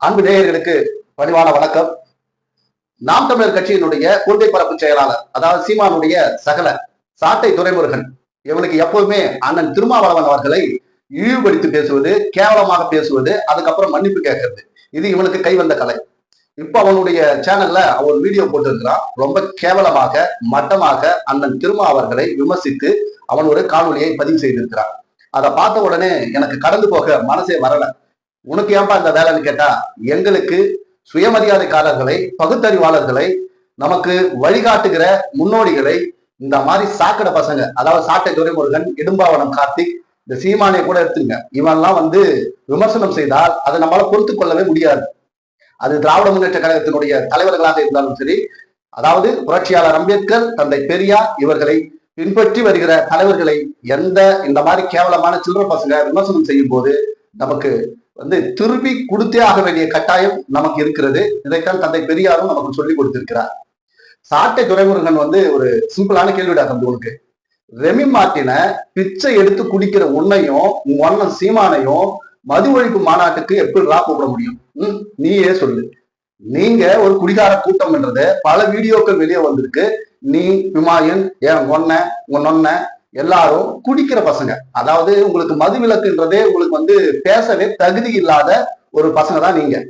அன்பு நேயர்களுக்கு பணிவான வணக்கம். நாம் தமிழர் கட்சியினுடைய கொள்கை பரப்பு செயலாளர் அதாவது சீமானுடைய சகல சாட்டை துரைமுருகன் இவனுக்கு எப்போதுமே அண்ணன் திருமாவளவன் அவர்களை இழிவுபடுத்தி பேசுவது கேவலமாக பேசுவது அதுக்கப்புறம் மன்னிப்பு கேட்கறது. இது இவனுக்கு கைவந்த கலை. இப்ப அவனுடைய சேனல்ல அவன் வீடியோ போட்டிருக்கிறான். ரொம்ப கேவலமாக மட்டமாக அண்ணன் திருமா அவர்களை விமர்சித்து அவன் ஒரு காணொலியை பதிவு செய்திருக்கிறான். அதை பார்த்த உடனே எனக்கு கடந்து போக மனசே வரல. உனக்கு ஏன்பா இந்த வேலைன்னு கேட்டா எங்களுக்கு சுயமரியாதைக்காரர்களை பகுத்தறிவாளர்களை நமக்கு வழிகாட்டுகிற முன்னோடிகளை இந்த மாதிரி சாக்கடை பசங்க அதாவது சாட்டை துரைமுருகன் இடும்பாவனம் கார்த்திக் இந்த சீமானை கூட எடுத்துங்க. இவன்லாம் வந்து விமர்சனம் செய்தால் அதை நம்மளால பொறுத்து கொள்ளவே முடியாது. அது திராவிட முன்னேற்ற கழகத்தினுடைய தலைவர்களாக இருந்தாலும் சரி அதாவது புரட்சியாளர் அம்பேத்கர் தந்தை பெரியார் இவர்களை பின்பற்றி வருகிற தலைவர்களை எந்த இந்த மாதிரி கேவலமான சில்லற பசங்க விமர்சனம் செய்யும் போது நமக்கு வந்து திருப்பி கொடுத்தே ஆக வேண்டிய கட்டாயம் நமக்கு இருக்கிறது. இதைத்தான் தந்தை பெரியாரும் நமக்கு சொல்லி கொடுத்திருக்கிறார். சாட்டை துரைமுருகன் வந்து ஒரு சிம்பிளான கேள்விடா தம்பி உனக்கு ரெமி மார்ட்டின பிச்சை எடுத்து குடிக்கிற உன்னையும் உன் அண்ணன் சீமானையும் மது ஒழிப்பு மாநாட்டுக்கு எப்படிலாம் கூப்பிட முடியும்? ம், நீயே சொல்லு. நீங்க ஒரு குடிகார கூட்டம்ன்றத பல வீடியோக்கள் வெளியே வந்திருக்கு. நீ விமாயன் என் ஒன்ன உன் ஒன்ன எல்லாரும் குடிக்கிற பசங்க. அதாவது உங்களுக்கு மது விளக்குன்றதே உங்களுக்கு வந்து பேசவே தகுதி இல்லாத ஒரு பசங்க தான் நீங்க.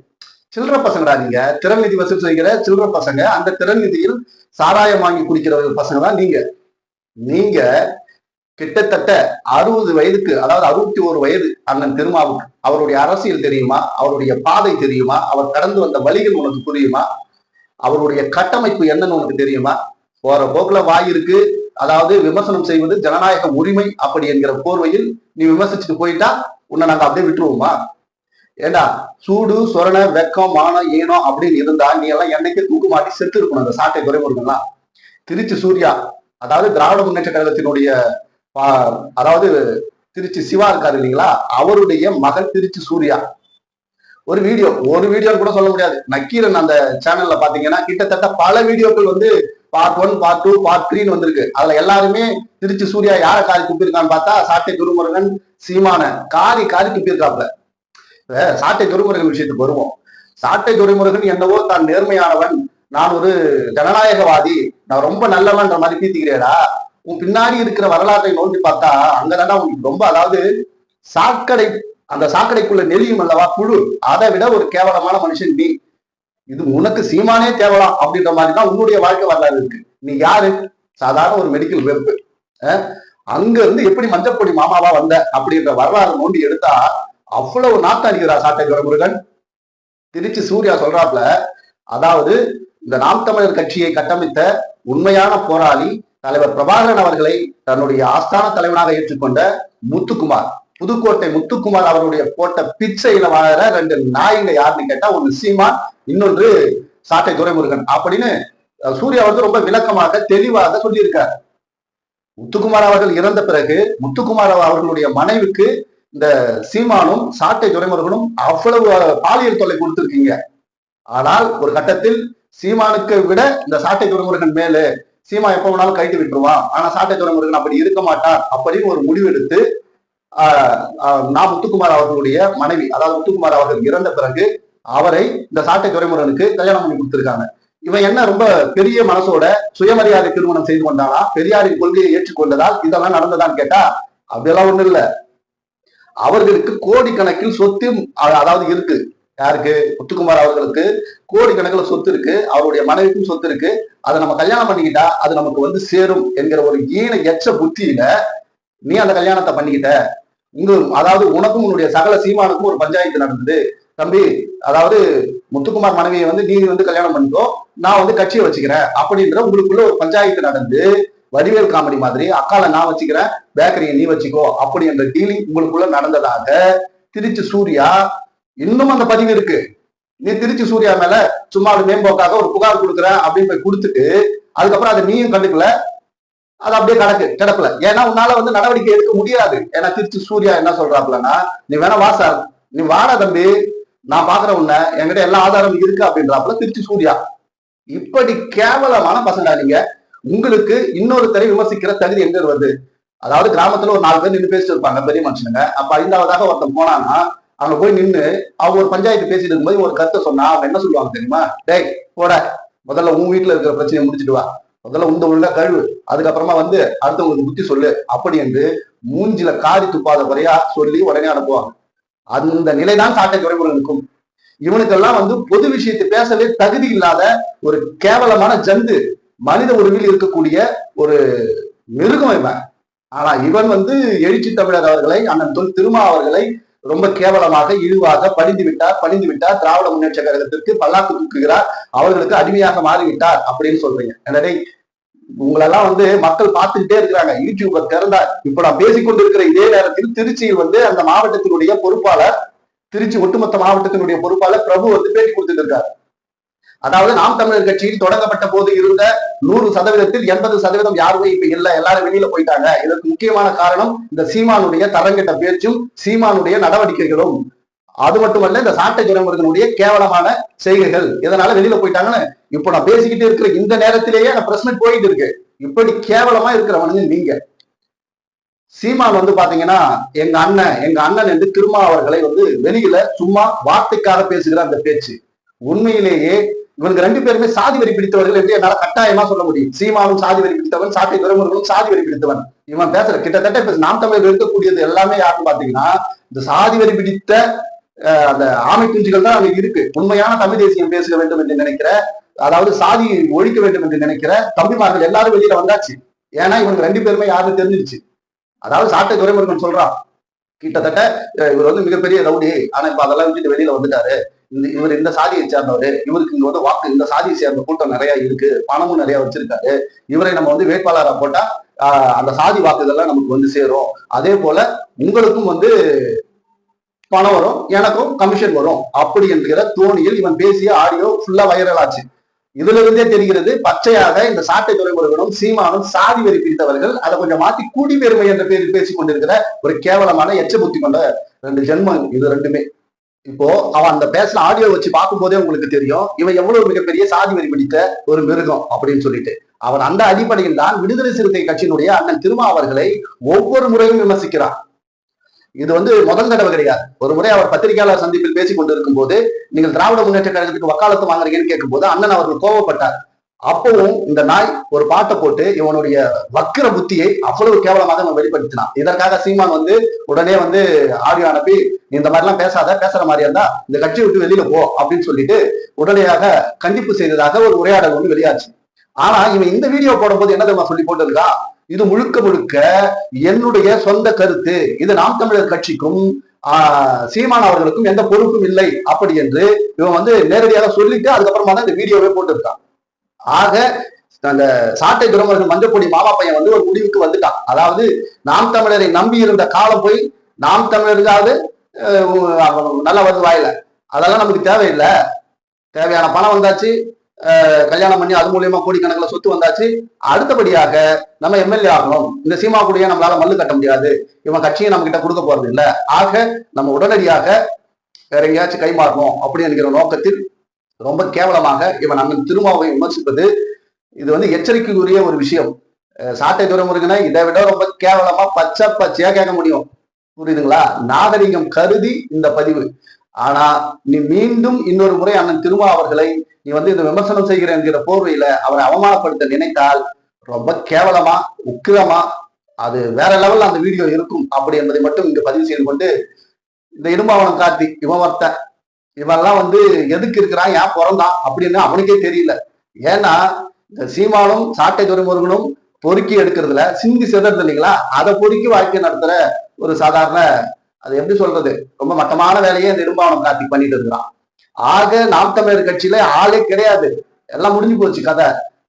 சில்லற பசங்கடா நீங்க. திறன் நிதி வசூல் செய்கிற சில்லற பசங்க அந்த திறன் நிதியில் சாராயம் வாங்கி குடிக்கிற பசங்க தான் நீங்க. நீங்க கிட்டத்தட்ட அறுபது வயதுக்கு அதாவது அறுபத்தி ஒரு வயது அண்ணன் திருமாவுக்கு அவருடைய அரசியல் தெரியுமா? அவருடைய பாதை தெரியுமா? அவர் கடந்து வந்த வழிகள் உனக்கு புரியுமா? அவருடைய கட்டமைப்பு என்னன்னு உனக்கு தெரியுமா? போற போக்குல வாய் இருக்கு. அதாவது விமர்சனம் செய்வது ஜனநாயக உரிமை அப்படி என்கிற போர்வையில் நீ விமர்சிச்சுட்டு போயிட்டா உன்னை நாங்க அப்படியே விட்டுருவோமா? ஏண்டா சூடு சொரண வெக்கம் மானம் ஈனம் அப்படின்னு இருந்தா நீ எல்லாம் என்னைக்கே தூக்கு மாட்டி செத்து இருக்கணும் அந்த சாட்டை குறைமுருகெல்லாம் திருச்சி சூர்யா அதாவது திராவிட முன்னேற்ற கழகத்தினுடைய அதாவது திருச்சி சிவா இருக்காரு இல்லைங்களா? அவருடைய மகள் திருச்சி சூர்யா. ஒரு வீடியோ ஒரு வீடியோன்னு கூட சொல்ல முடியாது. நக்கீரன் அந்த சேனல்ல பாத்தீங்கன்னா கிட்டத்தட்ட பல வீடியோக்கள் வந்து part one part two part த்ரீன்னு வந்திருக்கு. அதுல எல்லாருமே திருச்சி சூர்யா யாரை காரி துப்பிருக்கான்னு பார்த்தா சாட்டை குருமுருகன் சீமான காரி காரி துப்பியிருக்காப்ல சாட்டை துரைமுருகன் விஷயத்துக்கு வருவோம். சாட்டை துரைமுருகன் என்னவோ தான் நேர்மையானவன். நான் ஒரு ஜனநாயகவாதி. நான் ரொம்ப நல்லவன்ற மாதிரி பீத்திக்கிறேடா. உன் பின்னாடி இருக்கிற வரலாற்றை நோக்கி பார்த்தா அங்கதானா உனக்கு ரொம்ப அதாவது சாக்கடை அந்த சாக்கடைக்குள்ள நெளியும் அல்லவா? புழு. அதை விட ஒரு கேவலமான மனுஷன் நீ. இது உனக்கு சீமானே தேவலாம் அப்படின்ற மாதிரி தான் உன்னுடைய வாழ்க்கை வரலாறு இருக்கு. நீ யாரு? சாதாரண ஒரு மெடிக்கல் வெறுப்பு. அங்க இருந்து எப்படி மஞ்சப்பொடி மாமாவா வந்த அப்படின்ற வரலாறு நோண்டி எடுத்தா அவ்வளவு நாட்டம் அடிக்கிறா சாட்டை துரைமுருகன் திருச்சி சூர்யா சொல்றாப்ல அதாவது இந்த நாம் தமிழர் கட்சியை கட்டமைத்த உண்மையான போராளி தலைவர் பிரபாகரன் அவர்களை தன்னுடைய ஆஸ்தான தலைவனாக ஏற்றுக்கொண்ட முத்துக்குமார். புதுக்கோட்டை முத்துக்குமார் அவருடைய போட்ட பிச்சையில வாழற ரெண்டு நாய்ங்க யாருன்னு கேட்டா ஒன்னு சீமான் இன்னொன்று சாட்டை துரைமுருகன் அப்படின்னு சூர்யா வந்து ரொம்ப விளக்கமாக தெளிவாக சொல்லியிருக்கார். முத்துக்குமார் அவர்கள் இறந்த பிறகு முத்துக்குமார் அவர்களுடைய மனைவிக்கு இந்த சீமானும் சாட்டை துரைமுருகனும் அவ்வளவு பாலியல் தொல்லை கொடுத்திருக்கீங்க. ஆனால் ஒரு கட்டத்தில் சீமானுக்கு விட இந்த சாட்டை துறைமுருகன் மேலே சீமா எப்ப வேணாலும் கைட்டு விட்டுருவான். ஆனா சாட்டை துரைமுருகன் அப்படி இருக்க மாட்டான் அப்படின்னு ஒரு முடிவு ஆஹ் நா முத்துக்குமார் அவர்களுடைய மனைவி அதாவது முத்துக்குமார் அவர்கள் இறந்த பிறகு அவரை இந்த சாட்டை துறைமுருகனுக்கு கல்யாணம் பண்ணி கொடுத்திருக்காங்க. இவன் என்ன ரொம்ப பெரிய மனசோட சுயமரியாதை திருமணம் செய்து கொண்டானா? பெரியாரின் கொள்கையை ஏற்றுக்கொண்டதால் இதெல்லாம் நடந்ததான்னு கேட்டா அப்படியெல்லாம் ஒண்ணு இல்ல. அவர்களுக்கு கோடிக்கணக்கில் சொத்து அதாவது இருக்கு. யாருக்கு? முத்துக்குமார் அவர்களுக்கு கோடிக்கணக்கில் சொத்து இருக்கு. அவருடைய மனைவிக்கும் சொத்து இருக்கு. அதை நம்ம கல்யாணம் பண்ணிக்கிட்டா அது நமக்கு வந்து சேரும் என்கிற ஒரு ஈன எச்ச புத்தியில நீ அந்த கல்யாணத்தை பண்ணிக்கிட்ட. உங்களுக்கு அதாவது உனக்கும் உன்னுடைய சகல சீமானுக்கும் ஒரு பஞ்சாயத்து நடந்தது. தம்பி அதாவது முத்துக்குமார் மனைவியை வந்து நீ வந்து கல்யாணம் பண்ணிக்கோ நான் வந்து கட்சியை வச்சுக்கிறேன். அப்படின்ற உங்களுக்குள்ள ஒரு பஞ்சாயத்து நடந்து வடிவேல் காமெடி மாதிரி அக்கால நான் வச்சுக்கிறேன் பேக்கரியை நீ வச்சுக்கோ அப்படி என்ற டீலிங் உங்களுக்குள்ள நடந்ததாக திருச்சி சூர்யா இன்னும் அந்த பதிவு இருக்கு. நீ திருச்சி சூர்யா மேல சும்மா ஒரு மேம்போக்காக ஒரு புகார் கொடுக்குறேன் அப்படின்னு போய் கொடுத்துட்டு அதுக்கப்புறம் அதை நீயும் கண்டுக்கல. அது அப்படியே கிடக்கு கிடப்புல. ஏன்னா உன்னால வந்து நடவடிக்கை எடுக்க முடியாது. ஏன்னா திருச்சி சூர்யா என்ன சொல்றாப்லன்னா நீ வேணா வா சார். நீ வாடா தம்பி. நான் பாக்குற உன்ன. என்கிட்ட எல்லா ஆதாரமும் இருக்கு அப்படின்றாப்புல திருச்சி சூர்யா. இப்படி கேவலமான பசங்க நீங்க. உங்களுக்கு இன்னொருத்தரை விமர்சிக்கிற தகுதி எங்க வருது? அதாவது கிராமத்துல ஒரு நாலு பேர் நின்று பேசிட்டு இருப்பாங்க பெரிய மனுஷனுங்க. அப்ப ஐந்தாவதாக ஒருத்தன் போனான்னா அங்க போய் நின்று அவங்க ஒரு பஞ்சாயத்து பேசிட்டு இருக்கும்போது ஒரு கருத்தை சொன்னா அவங்க என்ன சொல்லுவாங்க தெரியுமா? டேய் போட. முதல்ல உன் வீட்டுல இருக்கிற பிரச்சனையை முடிச்சிட்டு வா. முதல்ல உந்த உள்ள கழுவு. அதுக்கப்புறமா வந்து அடுத்தவங்களுக்கு புத்தி சொல்லு. அப்படி என்று மூஞ்சில காரி துப்பாத குறையா சொல்லி உடனே அனுப்புவாங்க. அந்த நிலைதான் சாட்டை துறைமுருகனுக்கும் இவனுக்கெல்லாம் வந்து பொது விஷயத்தை பேசவே தகுதி இல்லாத ஒரு கேவலமான ஜந்து மனித உருவில் இருக்கக்கூடிய ஒரு மிருகம் இவன். ஆனா இவன் வந்து எழுச்சி தமிழர் அவர்களை அண்ணன் தொல் திருமா அவர்களை ரொம்ப கேவலமாக இழிவாக பணிந்து விட்டார் பணிந்து விட்டார். திராவிட முன்னேற்ற கழகத்திற்கு பல்லாக்கு தூக்குகிறார். அவர்களுக்கு அடிமையாக மாறிவிட்டார் அப்படின்னு சொல்றீங்க. எனவே உங்களெல்லாம் வந்து மக்கள் பார்த்துக்கிட்டே இருக்கிறாங்க. யூடியூபர் திறந்தா. இப்ப நான் பேசிக்கொண்டிருக்கிற இதே நேரத்தில் திருச்சியில் வந்து அந்த மாவட்டத்தினுடைய பொறுப்பாளர் திருச்சி ஒட்டுமொத்த மாவட்டத்தினுடைய பொறுப்பாளர் பிரபு வந்து பேட்டி கொடுத்துட்டு இருக்காரு. அதாவது நாம் தமிழர் கட்சியில் தொடங்கப்பட்ட போது இருந்த நூறு சதவீதத்தில் எண்பது சதவீதம் யாருமே இப்ப இல்ல. எல்லாரும் வெளியில போயிட்டாங்க. இதற்கு முக்கியமான காரணம் இந்த சீமானுடைய தரங்கெட்ட பேச்சும் சீமானுடைய நடவடிக்கைகளும். அது மட்டுமல்ல இந்த சாட்டை துறைமுருகனுடைய கேவலமான செய்கைகள். இதனால வெளியில போயிட்டாங்கன்னு? இப்போ நான் பேசிக்கிட்டு இருக்கிற இந்த நேரத்திலேயே அந்த பிரச்சனை போயிட்டு இருக்கு. இப்படி கேவலமா இருக்கிறவனுங்க நீங்க. சீமான் வந்து பாத்தீங்கன்னா எங்க அண்ணன் எங்க அண்ணன் என்று திருமா அவர்களை வந்து வெளியில சும்மா வார்த்தைக்காக பேசுகிற அந்த பேச்சு. உண்மையிலேயே இவங்க ரெண்டு பேருமே சாதி வரி பிடித்தவர்கள் எப்படி என்னால கட்டாயமா சொல்ல முடியும். சீமாவும் சாதி வரி பிடித்தவன் சாட்டை துறைமுருகனும் சாதி வரி பிடித்தவன். இவன் பேசுற கிட்டத்தட்ட இப்ப நாம் தமிழர் இருக்கக்கூடியது எல்லாமே யாருன்னு பாத்தீங்கன்னா இந்த சாதி வரி பிடித்த அந்த ஆமை குஞ்சுகள் தான் அங்க இருக்கு. உண்மையான தமிழ் தேசியம் பேச வேண்டும் என்று நினைக்கிற அதாவது சாதி ஒழிக்க வேண்டும் என்று நினைக்கிற தம்பிமார்கள் எல்லாரும் வெளியில வந்தாச்சு. ஏன்னா இவங்க ரெண்டு பேருமே யாருன்னு தெரிஞ்சிருச்சு. அதாவது சாட்டை துறைமுருகன் சொல்றான் கிட்டத்தட்ட இவர் வந்து மிகப்பெரிய ரவுடி. ஆனா இப்ப அதெல்லாம் விட்டுட்டு வெளியில வந்துட்டாரு. இந்த இவர் இந்த சாதியை சேர்ந்தவர். இவருக்கு இங்க வந்து வாக்கு இந்த சாதியை சேர்ந்த கூட்டம் நிறைய இருக்கு. பணமும் நிறைய வச்சிருக்காரு. இவரை நம்ம வந்து வேட்பாளரா போட்டா அந்த சாதி வாக்குகள்லாம் நமக்கு வந்து சேரும். அதே போல உங்களுக்கும் வந்து பணம் வரும் எனக்கும் கமிஷன் வரும். அப்படி என்கிற தோணியில் இவன் பேசிய ஆடியோ ஃபுல்லா வைரல் ஆச்சு. இதுல இருந்தே தெரிகிறது பச்சையாக இந்த சாட்டை துறைமுருகனும் சீமானும் சாதி வெறி பிரித்தவர்கள் அதை கொஞ்சம் மாத்தி கூடி பெருமை என்ற பேரில் பேசிக் கொண்டிருக்கிற ஒரு கேவலமான எச்ச புத்தி கொண்ட ரெண்டு ஜென்மம் இது ரெண்டுமே. இப்போ அவன் அந்த பேசின ஆடியோ வச்சு பார்க்கும்போதே உங்களுக்கு தெரியும் இவன் எவ்வளவு மிகப்பெரிய சாதி வெறி பிடித்த ஒரு மிருகம் அப்படின்னு சொல்லிட்டு. அவன் அந்த அடிப்படையில் தான் விடுதலை சிறுத்தை கட்சியினுடைய அண்ணன் திருமா அவர்களை ஒவ்வொரு முறையும் விமர்சிக்கிறான். இது வந்து முதல் தடவை கிடையாது. ஒரு முறை அவர் பத்திரிகையாளர் சந்திப்பில் பேசிக் கொண்டிருக்கும் போது நீங்கள் திராவிட முன்னேற்ற கழகத்துக்கு வக்காலத்து வாங்குறீங்கன்னு கேட்கும்போது அண்ணன் அவர்கள் கோவப்பட்டார். அப்பவும் இந்த நாய் ஒரு பாட்டை போட்டு இவனுடைய வக்கிர புத்தியை அவ்வளவு கேவலமாக அவன் வெளிப்படுத்தினான். இதற்காக சீமான் வந்து உடனே வந்து ஆடியோ அனுப்பி இந்த மாதிரி எல்லாம் பேசாத பேசுற மாதிரி இருந்தா இந்த கட்சியை விட்டு வெளியில போ அப்படின்னு சொல்லிட்டு உடனடியாக கண்டிப்பு செய்ததாக ஒரு உரையாடல் வந்து வெளியாச்சு. ஆனா இவன் இந்த வீடியோ போடும்போது என்ன தெரியுமா சொல்லி போட்டிருக்கா இது முழுக்க முழுக்க என்னுடைய சொந்த கருத்து. இது நாம் தமிழர் கட்சிக்கும் சீமான் அவர்களுக்கும் எந்த பொறுப்பும் இல்லை. அப்படி என்று இவன் வந்து நேரடியாக சொல்லிட்டு அதுக்கப்புறமா தான் இந்த வீடியோவே போட்டிருக்கான். ஆக அந்த சாட்டை துறைமுருகன் மஞ்சப்பொடி மாமா பையன் வந்து ஒரு முடிவுக்கு வந்துட்டான். அதாவது நாம் தமிழரை நம்பி இருந்த காலம் போய் நாம் தமிழருக்காவது நல்ல நல்லா வருது வாயில அதெல்லாம் நமக்கு தேவையில்லை. தேவையான பணம் வந்தாச்சு. கல்யாணம் பண்ணி அது மூலியமா கோடிக்கணக்கில் சொத்து வந்தாச்சு. அடுத்தபடியாக நம்ம எம்எல்ஏ ஆகணும். இந்த சீமா கூடிய நம்மளால மல்லு கட்ட முடியாது. இவன் கட்சியை நம்ம கிட்ட கொடுக்க போறது இல்லை. ஆக நம்ம உடனடியாக வேற எங்கேயாச்சும் கை மாறணும் அப்படி என்கிற நோக்கத்தில் ரொம்ப கேவலமாக இவன் அண்ணன் திருமாவை விமர்சிப்பது இது வந்து எச்சரிக்கைக்குரிய ஒரு விஷயம். அஹ் சாட்டை துறைமுருகனை இதை விட ரொம்ப கேவலமா பச்சை பச்சையா கேட்க முடியும். புரியுதுங்களா? நாகரிகம் கருதி இந்த பதிவு. ஆனா நீ மீண்டும் இன்னொரு முறை அண்ணன் திருமா அவர்களை நீ வந்து இந்த விமர்சனம் செய்கிற என்கிற போர்வையில அவரை அவமானப்படுத்த நினைத்தால் ரொம்ப கேவலமா உக்கிரமா அது வேற லெவல்ல அந்த வீடியோ இருக்கும். அப்படி என்பதை மட்டும் இங்க பதிவு செய்து கொண்டு இந்த இடும்பாவனம் கார்த்திக் இவன் ஒருத்தன் இவன்லாம் வந்து எதுக்கு இருக்கிறான் ஏன் பிறந்தான் அப்படின்னு அவனுக்கே தெரியல. ஏன்னா இந்த சீமானும் சாட்டை துறைமுருகனும் பொறுக்கி எடுக்கிறதுல சிந்தி சிதறது இல்லைங்களா? அதை பொறுக்கி வாழ்க்கை நடத்துற ஒரு சாதாரண அது எப்படி சொல்றது? ரொம்ப மட்டமான வேலையை இந்த இடும்பாவனம் கார்த்தி பண்ணிட்டு இருக்கிறான். ஆக நாம் தமிழர் கட்சியில ஆளே கிடையாது. எல்லாம் முடிஞ்சு போச்சு கதை.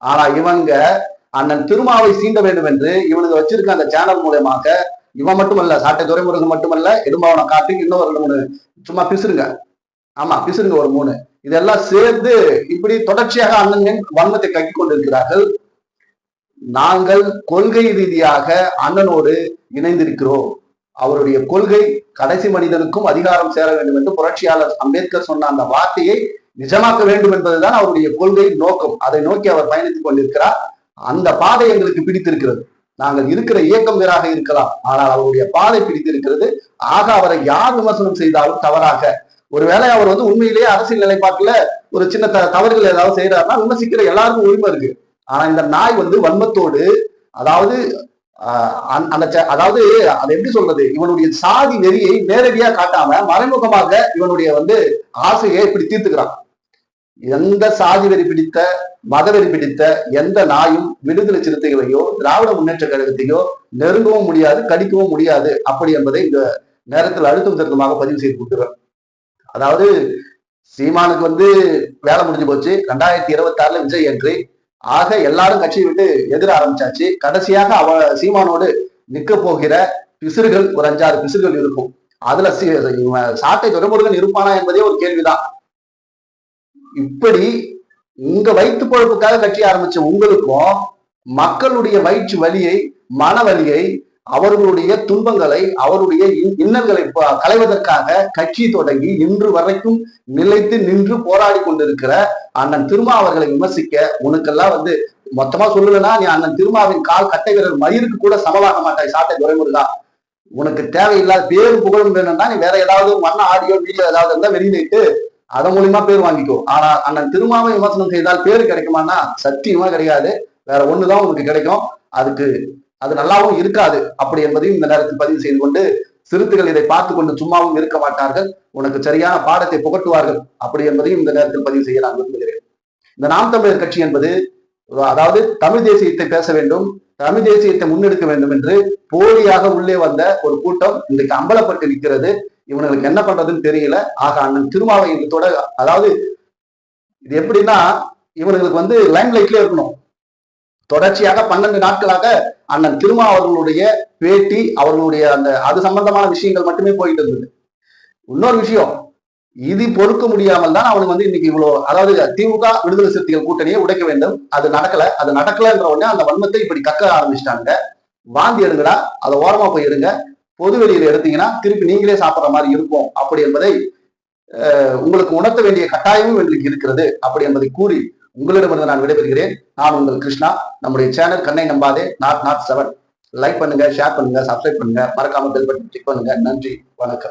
ஆனா இவங்க அண்ணன் திருமாவை சீண்ட வேண்டும் என்று இவனுக்கு வச்சிருக்க அந்த சேனல் மூலயமாக இவன் மட்டுமல்ல சாட்டை துறைமுருகன் மட்டுமல்ல இடும்பாவனம் கார்த்திக் இன்னும் ஒரு மூணு சும்மா பிசுருங்க. ஆமா பிசுருங்க ஒரு மூணு. இதெல்லாம் சேர்ந்து இப்படி தொடர்ச்சியாக அண்ணன் வன்மத்தை கக்கி கொண்டிருக்கிறார்கள். நாங்கள் கொள்கை ரீதியாக அண்ணனோடு இணைந்திருக்கிறோம். அவருடைய கொள்கை கடைசி மனிதனுக்கும் அதிகாரம் சேர வேண்டும் என்று புரட்சியாளர் அம்பேத்கர் சொன்ன அந்த வார்த்தையை நிஜமாக்க வேண்டும் என்பதுதான் அவருடைய கொள்கை நோக்கம். அதை நோக்கி அவர் பயணித்துக் கொண்டிருக்கிறார். அந்த பாதை எங்களுக்கு பிடித்திருக்கிறது. நாங்கள் இருக்கிற இயக்கம் வேறாக இருக்கலாம். ஆனால் அவருடைய பாதை பிடித்திருக்கிறது. ஆக அவரை யார் விமர்சனம் செய்தாலும் தவறாக. ஒருவேளை அவர் வந்து உண்மையிலேயே அரசியல் நிலைப்பாட்டுல ஒரு சின்ன த தவறுகள் ஏதாவது செய்யறாருன்னா விமர்சிக்கிற எல்லாருக்கும் உரிமை இருக்கு. ஆனா இந்த நாய் வந்து வன்மத்தோடு அதாவது அந்த- அதாவது அதை எப்படி சொல்றது? இவனுடைய சாதி நெறியை நேரடியா காட்டாம மறைமுகமாக இவனுடைய வந்து ஆசையை இப்படி தீர்த்துக்கிறான். எந்த சாதி வெறி பிடித்த மதவெறி பிடித்த எந்த நாயும் விடுதலை சிறுத்தைகளையோ திராவிட முன்னேற்ற கழகத்தையோ நெருங்கவும் முடியாது கடிக்கவும் முடியாது. அப்படி என்பதை இந்த நேரத்தில் அழுத்தம் திருத்தமாக பதிவு செய்து கொடுத்துறேன் அதாவது சீமானுக்கு வந்து வேலை முடிஞ்சு போச்சு. ரெண்டாயிரத்தி இருபத்தி ஆறுல விஜய் என்று ஆக எல்லாரும் கட்சியை விட்டு எதிர ஆரம்பிச்சாச்சு. கடைசியாக அவ சீமானோடு நிக்க போகிற பிசிறுகள் ஒரு அஞ்சாறு பிசுறுகள் இருக்கும். அதுல இவன் சாட்டை துறைமுருகன் இருப்பானா என்பதே ஒரு கேள்விதான். இப்படி உங்க வயிற்று பொழப்புக்காக கட்சி ஆரம்பிச்ச உங்களுக்கும் மக்களுடைய வயிற்று வலியை மன வலியை அவர்களுடைய துன்பங்களை அவருடைய இன்- இன்னல்களை களைவதற்காக கட்சி தொடங்கி இன்று வரைக்கும் நிலைத்து நின்று போராடி கொண்டிருக்கிற அண்ணன் திருமா அவர்களை விமர்சிக்க உனக்கெல்லாம் வந்து மொத்தமா சொல்லலன்னா நீ அண்ணன் திருமாவின் கால் கட்டை வீரர் மயிருக்கு கூட சமமாக மாட்டாய். சாட்டை துறைமுருகா உனக்கு தேவையில்லாத பேரு புகழும் வேணும்னா நீ வேற ஏதாவது மண்ண ஆடியோ வீடியோ ஏதாவது இருந்தா வெளியிட்டு அதன் மூலியமா பேர் வாங்கிக்கோ. ஆனா அண்ணன் திருமாவை விமர்சனம் செய்தால் பேர் கிடைக்குமான்னா சத்தியமா கிடையாது. வேற ஒண்ணுதான் உனக்கு கிடைக்கும். அதுக்கு அது நல்லாவும் இருக்காது. அப்படி என்பதையும் இந்த நேரத்தில் பதிவு செய்து கொண்டு சிறுத்தைகள் இதை பார்த்து கொண்டு சும்மாவும் இருக்க மாட்டார்கள். உனக்கு சரியான பாடத்தை புகட்டுவார்கள். அப்படி என்பதையும் இந்த நேரத்தில் பதிவு செய்ய நான் விரும்புகிறேன். இந்த நாம் தமிழர் கட்சி என்பது அதாவது தமிழ் தேசியத்தை பேச வேண்டும் தமிழ் தேசியத்தை முன்னெடுக்க வேண்டும் என்று போலியாக உள்ளே வந்த ஒரு கூட்டம் இன்றைக்கு அம்பலப்பட்டு நிற்கிறது. இவனுங்களுக்கு என்ன பண்றதுன்னு தெரியல. ஆக அண்ணன் திருமாவை இது அதாவது இது எப்படின்னா இவனுங்களுக்கு வந்து லைம் லைட்ல இருக்கணும். தொடர்ச்சியாக பன்னெண்டு நாட்களாக அண்ணன் திருமா அவர்களுடைய பேட்டி அவர்களுடைய அந்த அது சம்பந்தமான விஷயங்கள் மட்டுமே போயிட்டு இருந்தது. இன்னொரு விஷயம் இது பொறுக்க முடியாமல் தான் அவனுக்கு வந்து இன்னைக்கு இவ்வளவு அதாவது திமுக விடுதலை சிறுத்தைகள் கூட்டணியை உடைக்க வேண்டும். அது நடக்கல அது நடக்கலன்ற உடனே அந்த வன்மத்தை இப்படி கக்க ஆரம்பிச்சிட்டாங்க. வாந்தி எடுங்கடா அதை ஓரமா போய் எடுங்க. பொது வெளியில எடுத்தீங்கன்னா திருப்பி நீங்களே சாப்பிடுற மாதிரி இருக்கும். அப்படி என்பதை உங்களுக்கு உணர்த்த வேண்டிய கட்டாயமும் எங்களுக்கு இருக்கிறது. அப்படி என்பதை கூறி உங்களிடமிருந்து நான் விடைபெறுகிறேன். நான் உங்கள் கிருஷ்ணா. நம்முடைய சேனல் கண்ணை நம்பாதே நாட் நாட் செவன். லைக் பண்ணுங்க ஷேர் பண்ணுங்க சப்ஸ்கிரைப் பண்ணுங்க. மறக்காம பெல் பட்டன் கிளிக் பண்ணுங்க. நன்றி வணக்கம்.